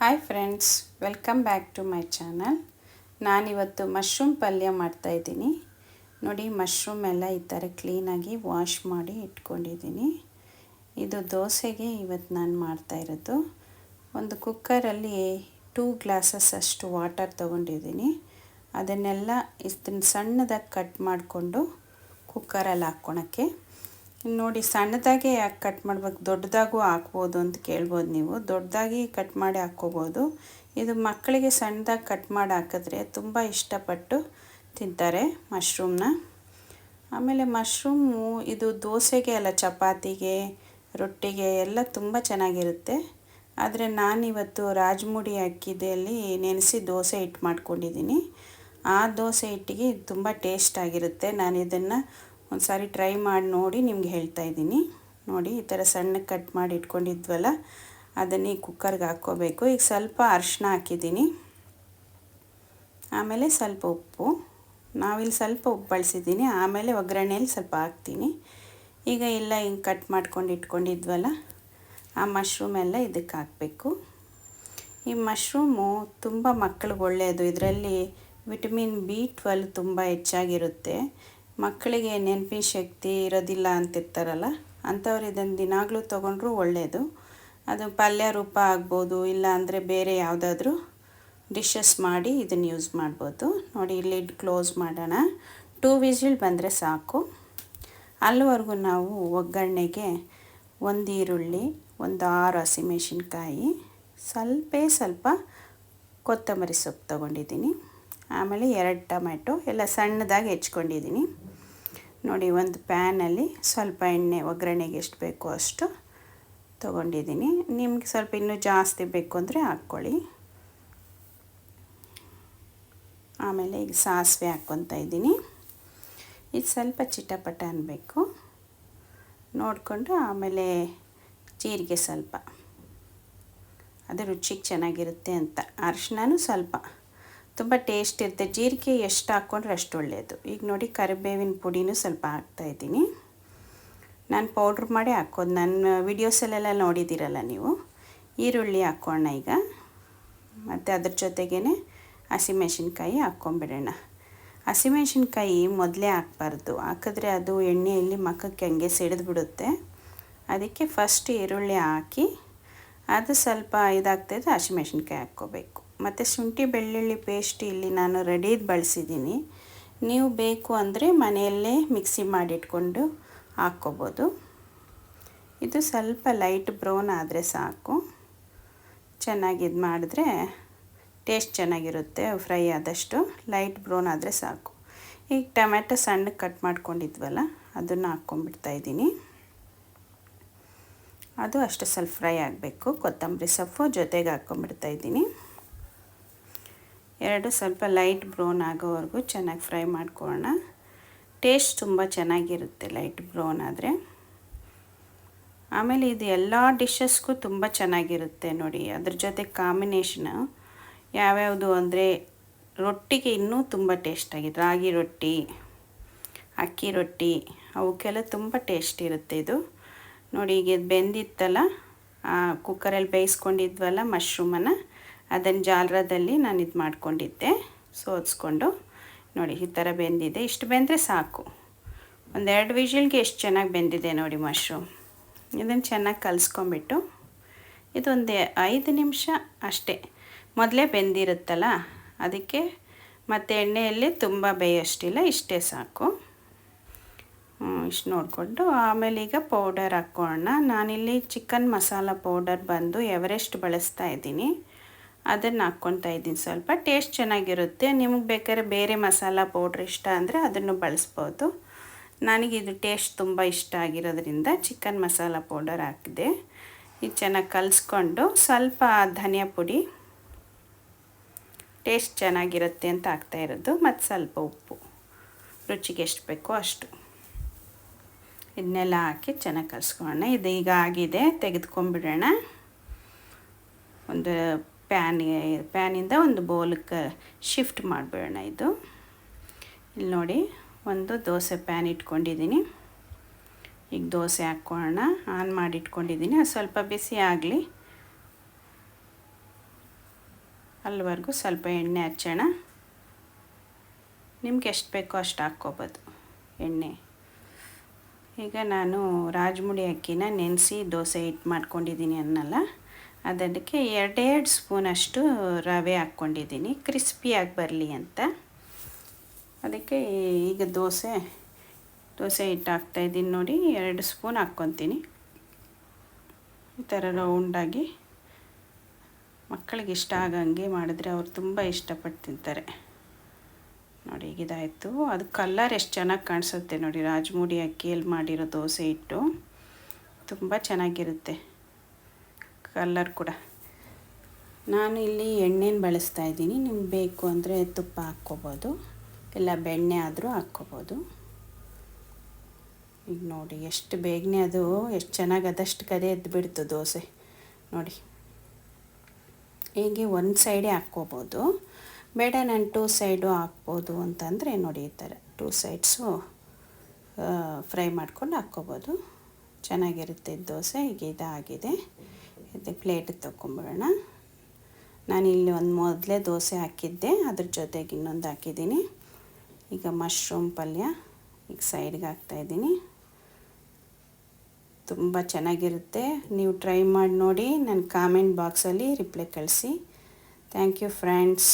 Hi friends welcome back to my channel ನಾನಿವತ್ತು mushroom ಪಲ್ಯ ಮಾಡ್ತಾಯಿದ್ದೀನಿ ನೋಡಿ ಮಶ್ರೂಮ್ ಎಲ್ಲ ಈ ಥರ ಕ್ಲೀನಾಗಿ ವಾಶ್ ಮಾಡಿ ಇಟ್ಕೊಂಡಿದ್ದೀನಿ. ಇದು ದೋಸೆಗೆ ಇವತ್ತು ನಾನು ಮಾಡ್ತಾಯಿರೋದು ಒಂದು ಕುಕ್ಕರಲ್ಲಿ ಟೂ ಗ್ಲಾಸಸ್ ಅಷ್ಟು ವಾಟರ್ ತೊಗೊಂಡಿದ್ದೀನಿ. ಅದನ್ನೆಲ್ಲ ಇದನ್ನು ಸಣ್ಣದಾಗಿ ಕಟ್ ಮಾಡಿಕೊಂಡು ಕುಕ್ಕರಲ್ಲಿ ಹಾಕ್ಕೊಳಕ್ಕೆ. ನೋಡಿ, ಸಣ್ಣದಾಗೆ ಯಾಕೆ ಕಟ್ ಮಾಡ್ಬೇಕು? ದೊಡ್ಡದಾಗೂ ಹಾಕ್ಬೋದು ಅಂತ ಕೇಳ್ಬೋದು ನೀವು. ದೊಡ್ಡದಾಗಿ ಕಟ್ ಮಾಡಿ ಹಾಕ್ಕೋಬೋದು. ಇದು ಮಕ್ಕಳಿಗೆ ಸಣ್ಣದಾಗಿ ಕಟ್ ಮಾಡಿ ಹಾಕಿದ್ರೆ ತುಂಬ ಇಷ್ಟಪಟ್ಟು ತಿಂತಾರೆ ಮಶ್ರೂಮ್ನ. ಆಮೇಲೆ ಮಶ್ರೂಮು, ಇದು ದೋಸೆಗೆ ಅಲ್ಲ, ಚಪಾತಿಗೆ, ರೊಟ್ಟಿಗೆ ಎಲ್ಲ ತುಂಬ ಚೆನ್ನಾಗಿರುತ್ತೆ. ಆದರೆ ನಾನಿವತ್ತು ರಾಜಮುಡಿ ಅಕ್ಕಿದಲ್ಲಿ ನೆನೆಸಿ ದೋಸೆ ಹಿಟ್ಟು ಮಾಡ್ಕೊಂಡಿದ್ದೀನಿ. ಆ ದೋಸೆ ಹಿಟ್ಟಿಗೆ ತುಂಬ ಟೇಸ್ಟ್ ಆಗಿರುತ್ತೆ. ನಾನು ಇದನ್ನು ಒಂದು ಸಾರಿ ಟ್ರೈ ಮಾಡಿ ನೋಡಿ ನಿಮ್ಗೆ ಹೇಳ್ತಾ ಇದ್ದೀನಿ. ನೋಡಿ, ಈ ಥರ ಸಣ್ಣಕ್ಕೆ ಕಟ್ ಮಾಡಿ ಇಟ್ಕೊಂಡಿದ್ವಲ್ಲ, ಅದನ್ನು ಈ ಕುಕ್ಕರ್ಗೆ ಹಾಕ್ಕೋಬೇಕು. ಈಗ ಸ್ವಲ್ಪ ಅರಿಶಿನ ಹಾಕಿದ್ದೀನಿ. ಆಮೇಲೆ ಸ್ವಲ್ಪ ಉಪ್ಪು. ನಾವಿಲ್ಲಿ ಸ್ವಲ್ಪ ಉಪ್ಪು ಬಳಸಿದ್ದೀನಿ. ಆಮೇಲೆ ಒಗ್ಗರಣೆಯಲ್ಲಿ ಸ್ವಲ್ಪ ಹಾಕ್ತೀನಿ. ಈಗ ಎಲ್ಲ ಹಿಂಗೆ ಕಟ್ ಮಾಡ್ಕೊಂಡು ಇಟ್ಕೊಂಡಿದ್ವಲ್ಲ, ಆ ಮಶ್ರೂಮ್ ಎಲ್ಲ ಇದಕ್ಕೆ ಹಾಕಬೇಕು. ಈ ಮಶ್ರೂಮು ತುಂಬ ಮಕ್ಕಳಿಗೆ ಒಳ್ಳೆಯದು. ಇದರಲ್ಲಿ ವಿಟಮಿನ್ ಬಿ ಟ್ವೆಲ್ ತುಂಬ ಹೆಚ್ಚಾಗಿರುತ್ತೆ. ಮಕ್ಕಳಿಗೆ ನೆನಪಿನ ಶಕ್ತಿ ಇರೋದಿಲ್ಲ ಅಂತಿರ್ತಾರಲ್ಲ, ಅಂಥವ್ರು ಇದನ್ನು ದಿನಾಗಲೂ ತೊಗೊಂಡ್ರೂ ಒಳ್ಳೆಯದು ಅದು ಪಲ್ಯ ರೂಪ ಆಗ್ಬೋದು, ಇಲ್ಲ ಅಂದರೆ ಬೇರೆ ಯಾವುದಾದ್ರೂ ಡಿಶಸ್ ಮಾಡಿ ಇದನ್ನು ಯೂಸ್ ಮಾಡ್ಬೋದು. ನೋಡಿ ಲಿಡ್ ಕ್ಲೋಸ್ ಮಾಡೋಣ. ಟೂ ವಿಸಿಲ್ ಬಂದರೆ ಸಾಕು. ಅಲ್ಲಿವರೆಗೂ ನಾವು ಒಗ್ಗರಣೆಗೆ ಒಂದು ಈರುಳ್ಳಿ, ಒಂದು ಆರು ಹಸಿಮೆಣಸಿನ್ಕಾಯಿ, ಸ್ವಲ್ಪ ಸ್ವಲ್ಪ ಕೊತ್ತಂಬರಿ ಸೊಪ್ಪು ತೊಗೊಂಡಿದ್ದೀನಿ. ಆಮೇಲೆ ಎರಡು ಟೊಮೆಟೊ ಎಲ್ಲ ಸಣ್ಣದಾಗಿ ಹೆಚ್ಕೊಂಡಿದ್ದೀನಿ. ನೋಡಿ, ಒಂದು ಪ್ಯಾನಲ್ಲಿ ಸ್ವಲ್ಪ ಎಣ್ಣೆ, ಒಗ್ಗರಣೆಗೆ ಎಷ್ಟು ಬೇಕೋ ಅಷ್ಟು ತೊಗೊಂಡಿದ್ದೀನಿ. ನಿಮಗೆ ಸ್ವಲ್ಪ ಇನ್ನೂ ಜಾಸ್ತಿ ಬೇಕು ಅಂದರೆ ಹಾಕ್ಕೊಳ್ಳಿ. ಆಮೇಲೆ ಈಗ ಸಾಸಿವೆ ಹಾಕ್ಕೊತಾ ಇದ್ದೀನಿ. ಇದು ಸ್ವಲ್ಪ ಚಿಟಪಟ ಅನ್ನಬೇಕು ನೋಡಿಕೊಂಡು ಆಮೇಲೆ ಜೀರಿಗೆ ಸ್ವಲ್ಪ. ಅದು ರುಚಿಗೆ ಚೆನ್ನಾಗಿರುತ್ತೆ ಅಂತ. ಅರಿಶಿನೂ ಸ್ವಲ್ಪ. ತುಂಬ ಟೇಸ್ಟ್ ಇರುತ್ತೆ. ಜೀರಿಗೆ ಎಷ್ಟು ಹಾಕ್ಕೊಂಡ್ರೆ ಅಷ್ಟು ಒಳ್ಳೆಯದು ಈಗ ನೋಡಿ ಕರಿಬೇವಿನ ಪುಡಿನೂ ಸ್ವಲ್ಪ ಹಾಕ್ತಾಯಿದ್ದೀನಿ ನಾನು ಪೌಡ್ರ್ ಮಾಡಿ ಹಾಕೋದು ನನ್ನ ವಿಡಿಯೋಸಲ್ಲೆಲ್ಲ ನೋಡಿದ್ದೀರಲ್ಲ ನೀವು. ಈರುಳ್ಳಿ ಹಾಕ್ಕೋಣ ಈಗ. ಮತ್ತು ಅದ್ರ ಜೊತೆಗೇ ಹಸಿಮೆಣ್ಸಿನ್ಕಾಯಿ ಹಾಕ್ಕೊಂಬಿಡೋಣ ಹಸಿಮೆಣ್ಸಿನ್ಕಾಯಿ ಮೊದಲೇ ಹಾಕ್ಬಾರ್ದು. ಹಾಕಿದ್ರೆ ಅದು ಎಣ್ಣೆಯಲ್ಲಿ ಮಕ್ಕಕ್ಕೆ ಹಂಗೆ ಸಿಡಿದು ಬಿಡುತ್ತೆ ಅದಕ್ಕೆ ಫಸ್ಟ್ ಈರುಳ್ಳಿ ಹಾಕಿ ಅದು ಸ್ವಲ್ಪ ಇದಾಗ್ತಾಯಿದ್ರೆ ಹಸಿಮೆಣ್ಸಿನ್ಕಾಯಿ ಹಾಕ್ಕೋಬೇಕು. ಮತ್ತು ಶುಂಠಿ ಬೆಳ್ಳುಳ್ಳಿ ಪೇಸ್ಟ್ ಇಲ್ಲಿ ನಾನು ರೆಡಿದು ಬಳಸಿದ್ದೀನಿ. ನೀವು ಬೇಕು ಅಂದರೆ ಮನೆಯಲ್ಲೇ ಮಿಕ್ಸಿ ಮಾಡಿಟ್ಕೊಂಡು ಹಾಕ್ಕೋಬೋದು. ಇದು ಸ್ವಲ್ಪ ಲೈಟ್ ಬ್ರೌನ್ ಆದರೆ ಸಾಕು. ಚೆನ್ನಾಗಿ ಇದು ಮಾಡಿದ್ರೆ ಟೇಸ್ಟ್ ಚೆನ್ನಾಗಿರುತ್ತೆ ಫ್ರೈ ಆದಷ್ಟು ಲೈಟ್ ಬ್ರೌನ್ ಆದರೆ ಸಾಕು. ಈಗ ಟೊಮೆಟೊ ಸಣ್ಣ ಕಟ್ ಮಾಡ್ಕೊಂಡಿದ್ವಲ್ಲ, ಅದನ್ನು ಹಾಕ್ಕೊಂಬಿಡ್ತಾಯಿದ್ದೀನಿ ಅದು ಅಷ್ಟು ಸ್ವಲ್ಪ ಫ್ರೈ ಆಗಬೇಕು. ಕೊತ್ತಂಬರಿ ಸೊಪ್ಪು ಜೊತೆಗೆ ಹಾಕ್ಕೊಂಬಿಡ್ತಾಯಿದ್ದೀನಿ ಎರಡು ಸ್ವಲ್ಪ ಲೈಟ್ ಬ್ರೌನ್ ಆಗೋವರೆಗೂ ಚೆನ್ನಾಗಿ ಫ್ರೈ ಮಾಡ್ಕೊಳ್ಳೋಣ. ಟೇಸ್ಟ್ ತುಂಬ ಚೆನ್ನಾಗಿರುತ್ತೆ ಲೈಟ್ ಬ್ರೌನ್ ಆದರೆ. ಆಮೇಲೆ ಇದು ಎಲ್ಲ ಡಿಶಸ್ಗೂ ತುಂಬ ಚೆನ್ನಾಗಿರುತ್ತೆ ನೋಡಿ, ಅದ್ರ ಜೊತೆ ಕಾಂಬಿನೇಷನು ಯಾವ್ಯಾವುದು ಅಂದರೆ ರೊಟ್ಟಿಗೆ ಇನ್ನೂ ತುಂಬ ಟೇಸ್ಟಾಗಿದೆ ರಾಗಿ ರೊಟ್ಟಿ, ಅಕ್ಕಿ ರೊಟ್ಟಿ, ಅವಕ್ಕೆಲ್ಲ ತುಂಬ ಟೇಸ್ಟ್ ಇರುತ್ತೆ ಇದು. ನೋಡಿ ಈಗ ಬೆಂದಿತ್ತಲ್ಲ ಕುಕ್ಕರಲ್ಲಿ ಬೇಯಿಸ್ಕೊಂಡಿದ್ವಲ್ಲ ಮಶ್ರೂಮನ್ನು ಅದನ್ನು ಜಾಲರದಲ್ಲಿ ನಾನು ಇದು ಮಾಡ್ಕೊಂಡಿದ್ದೆ. ಸೋದಿಸ್ಕೊಂಡು ನೋಡಿ, ಈ ಥರ ಬೆಂದಿದೆ. ಇಷ್ಟು ಬೆಂದರೆ ಸಾಕು. ಒಂದೆರಡು ವಿಷಲ್ಗೆ ಎಷ್ಟು ಚೆನ್ನಾಗಿ ಬೆಂದಿದೆ ನೋಡಿ ಮಶ್ರೂಮ್. ಇದನ್ನು ಚೆನ್ನಾಗಿ ಕಲಿಸ್ಕೊಂಬಿಟ್ಟು ಇದೊಂದು ಐದು ನಿಮಿಷ ಅಷ್ಟೇ. ಮೊದಲೇ ಬೆಂದಿರುತ್ತಲ್ಲ, ಅದಕ್ಕೆ ಮತ್ತು ಎಣ್ಣೆಯಲ್ಲಿ ತುಂಬ ಬೇಯೋಷ್ಟಿಲ್ಲ, ಇಷ್ಟೇ ಸಾಕು. ಇಷ್ಟು ನೋಡಿಕೊಂಡು ಆಮೇಲೆ ಈಗ ಪೌಡರ್ ಹಾಕ್ಕೊಳ್ಳೋಣ ನಾನಿಲ್ಲಿ ಚಿಕನ್ ಮಸಾಲ ಪೌಡರ್ ಬಂದು ಎವರೆಸ್ಟ್ ಬಳಸ್ತಾ ಇದ್ದೀನಿ. ಅದನ್ನು ಹಾಕ್ಕೊತಾ ಇದ್ದೀನಿ. ಸ್ವಲ್ಪ ಟೇಸ್ಟ್ ಚೆನ್ನಾಗಿರುತ್ತೆ. ನಿಮಗೆ ಬೇಕಾದ್ರೆ ಬೇರೆ ಮಸಾಲ ಪೌಡ್ರ್ ಇಷ್ಟ ಅಂದರೆ ಅದನ್ನು ಬಳಸ್ಬೋದು. ನನಗೆ ಇದು ಟೇಸ್ಟ್ ತುಂಬ ಇಷ್ಟ ಆಗಿರೋದ್ರಿಂದ ಚಿಕನ್ ಮಸಾಲ ಪೌಡರ್ ಹಾಕಿದೆ. ಇದು ಚೆನ್ನಾಗಿ ಕಲಿಸ್ಕೊಂಡು ಸ್ವಲ್ಪ ಧನಿಯಾ ಪುಡಿ ಟೇಸ್ಟ್ ಚೆನ್ನಾಗಿರುತ್ತೆ ಅಂತ ಹಾಕ್ತಾ ಇರೋದು. ಮತ್ತು ಸ್ವಲ್ಪ ಉಪ್ಪು. ರುಚಿಗೆ ಎಷ್ಟು ಬೇಕೋ ಅಷ್ಟು. ಇದನ್ನೆಲ್ಲ ಹಾಕಿ ಚೆನ್ನಾಗಿ ಕಲಿಸ್ಕೊಳ್ಳೋಣ. ಇದು ಈಗ ಆಗಿದೆ. ತೆಗೆದುಕೊಂಡ್ಬಿಡೋಣ. ಒಂದು ಪ್ಯಾನಿಗೆ ಪ್ಯಾನಿಂದ ಒಂದು ಬೌಲ್ಗೆ ಶಿಫ್ಟ್ ಮಾಡಿಬಿಡೋಣ ಇದು. ಇಲ್ಲಿ ನೋಡಿ, ಒಂದು ದೋಸೆ ಪ್ಯಾನ್ ಇಟ್ಕೊಂಡಿದ್ದೀನಿ. ಈಗ ದೋಸೆ ಹಾಕ್ಕೊಳ್ಳೋಣ. ಆನ್ ಮಾಡಿ ಇಟ್ಕೊಂಡಿದ್ದೀನಿ ಅದು ಸ್ವಲ್ಪ ಬಿಸಿ ಆಗಲಿ. ಅಲ್ಲಿವರೆಗೂ ಸ್ವಲ್ಪ ಎಣ್ಣೆ ಹಚ್ಚೋಣ. ನಿಮ್ಗೆ ಎಷ್ಟು ಬೇಕೋ ಅಷ್ಟು ಹಾಕ್ಕೋಬೋದು ಎಣ್ಣೆ. ಈಗ ನಾನು ರಾಜಮುಡಿ ಅಕ್ಕಿನ ನೆನೆಸಿ ದೋಸೆ ಹಿಟ್ಟು ಮಾಡ್ಕೊಂಡಿದ್ದೀನಿ ಅನ್ನಲ್ಲ. ಅದಕ್ಕೆ ಎರಡೆರಡು ಸ್ಪೂನಷ್ಟು ರವೆ ಹಾಕ್ಕೊಂಡಿದ್ದೀನಿ. ಕ್ರಿಸ್ಪಿಯಾಗಿ ಬರಲಿ ಅಂತ. ಅದಕ್ಕೆ ಈಗ ದೋಸೆ ದೋಸೆ ಹಿಟ್ಟು ಹಾಕ್ತಾಯಿದ್ದೀನಿ ನೋಡಿ. ಎರಡು ಸ್ಪೂನ್ ಹಾಕ್ಕೊತೀನಿ. ಈ ಥರ ರೌಂಡಾಗಿ ಮಕ್ಕಳಿಗೆ ಇಷ್ಟ ಆಗಂಗೆ ಮಾಡಿದ್ರೆ ಅವ್ರು ತುಂಬ ಇಷ್ಟಪಟ್ಟು ತಿಂತಾರೆ. ನೋಡಿ ಈಗ ಇದಾಯಿತು ಅದು ಕಲ್ಲರ್ ಎಷ್ಟು ಚೆನ್ನಾಗಿ ಕಾಣಿಸುತ್ತೆ ನೋಡಿ. ರಾಜಮೂಡಿ ಅಕ್ಕಿಯಲ್ಲಿ ಮಾಡಿರೋ ದೋಸೆ ಹಿಟ್ಟು. ತುಂಬ ಚೆನ್ನಾಗಿರುತ್ತೆ. ಕಲ್ಲರ್ ಕೂಡ. ನಾನು ಇಲ್ಲಿ ಎಣ್ಣೆನ ಬಳಸ್ತಾ ಇದ್ದೀನಿ. ನಿಮ್ಗೆ ಬೇಕು ಅಂದರೆ ತುಪ್ಪ ಹಾಕ್ಕೋಬೋದು. ಇಲ್ಲ ಬೆಣ್ಣೆ ಆದರೂ ಹಾಕ್ಕೋಬೋದು. ಈಗ ನೋಡಿ, ಎಷ್ಟು ಬೇಗನೆ ಅದು ಎಷ್ಟು ಚೆನ್ನಾಗಿ ಅದಷ್ಟು ಕದೆ ಎದ್ದು ಬಿಡ್ತು ದೋಸೆ. ನೋಡಿ. ಹೀಗೆ ಒಂದು ಸೈಡೇ ಹಾಕ್ಕೋಬೋದು. ಬೇಡ, ನಾನು ಟೂ ಸೈಡು ಹಾಕ್ಬೋದು ಅಂತಂದರೆ ನೋಡಿ ಈ ಥರ. ಟೂ ಸೈಡ್ಸು ಫ್ರೈ ಮಾಡ್ಕೊಂಡು ಹಾಕ್ಕೋಬೋದು. ಚೆನ್ನಾಗಿರುತ್ತೆ ದೋಸೆ ಈಗ ಇದಾಗಿದೆ. ಇದು ಪ್ಲೇಟಿಗೆ ತೊಗೊಂಬಿಡೋಣ ನಾನಿಲ್ಲಿ ಒಂದು ಮೊದಲೇ ದೋಸೆ ಹಾಕಿದ್ದೆ, ಅದ್ರ ಜೊತೆಗೆ ಇನ್ನೊಂದು ಹಾಕಿದ್ದೀನಿ. ಈಗ ಮಶ್ರೂಮ್ ಪಲ್ಯ, ಈಗ ಸೈಡ್ಗೆ ಹಾಕ್ತಾಯಿದ್ದೀನಿ ತುಂಬ ಚೆನ್ನಾಗಿರುತ್ತೆ. ನೀವು ಟ್ರೈ ಮಾಡಿ ನೋಡಿ, ನನ್ನ ಕಾಮೆಂಟ್ ಬಾಕ್ಸಲ್ಲಿ ರಿಪ್ಲೈ ಕಳಿಸಿ. Thank you friends